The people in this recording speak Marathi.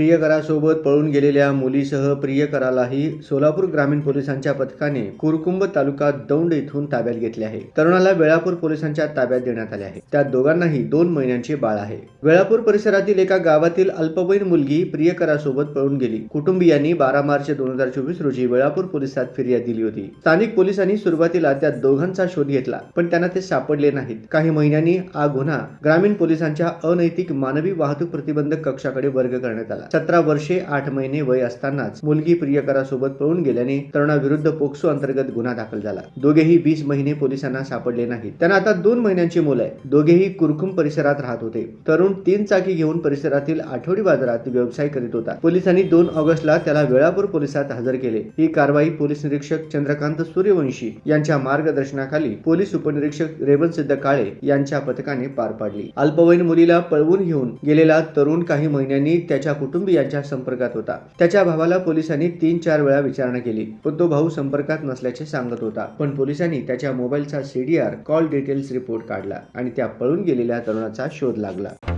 प्रियकरासोबत पळून गेलेल्या मुलीसह प्रियकरालाही सोलापूर ग्रामीण पोलिसांच्या पथकाने कुरकुंब तालुका दौंड येथून ताब्यात घेतले आहे. तरुणाला वेळापूर पोलिसांच्या ताब्यात देण्यात आले आहे. त्या दोघांनाही दोन महिन्यांचे बाळ आहे. वेळापूर परिसरातील एका गावातील अल्पवयीन मुलगी प्रियकरासोबत पळून गेली. कुटुंबियांनी बारा मार्च दोन हजार चोवीस रोजी वेळापूर पोलिसात फिर्याद दिली होती. स्थानिक पोलिसांनी सुरुवातीला त्या दोघांचा शोध घेतला पण त्यांना ते सापडले नाहीत. काही महिन्यांनी हा गुन्हा ग्रामीण पोलिसांच्या अनैतिक मानवी वाहतूक प्रतिबंधक कक्षाकडे वर्ग करण्यात आला. सतरा वर्षे आठ महिने वय असतानाच मुलगी प्रियकरासोबत पळून गेल्याने तरुणाविरुद्ध पोक्सो अंतर्गत गुन्हा दाखल झाला. दोघेही वीस महिने पोलिसांना सापडले नाहीत. त्यांना आता दोन महिन्यांची मुलं आहे दोघेही कुरकुम परिसरात राहत होते. तरुण तीन चाकी घेऊन परिसरातील आठवडी बाजारात व्यवसाय करीत होता. पोलिसांनी दोन ऑगस्टला त्याला वेळापूर पोलिसात हजर केले. ही कारवाई पोलीस निरीक्षक चंद्रकांत सूर्यवंशी यांच्या मार्गदर्शनाखाली पोलीस उपनिरीक्षक रेवणसिद्ध काळे यांच्या पथकाने पार पाडली. अल्पवयीन मुलीला पळवून घेऊन गेलेला तरुण काही महिन्यांनी त्याच्या कुटुंब कुटुंबियांच्या संपर्कात होता. त्याच्या भावाला पोलिसांनी तीन चार वेळा विचारणा केली पण तो भाऊ संपर्कात नसल्याचे सांगत होता. पण पोलिसांनी त्याच्या मोबाईलचा सीडीआर कॉल डिटेल्स रिपोर्ट काढला आणि त्या पळून गेलेल्या तरुणाचा शोध लागला.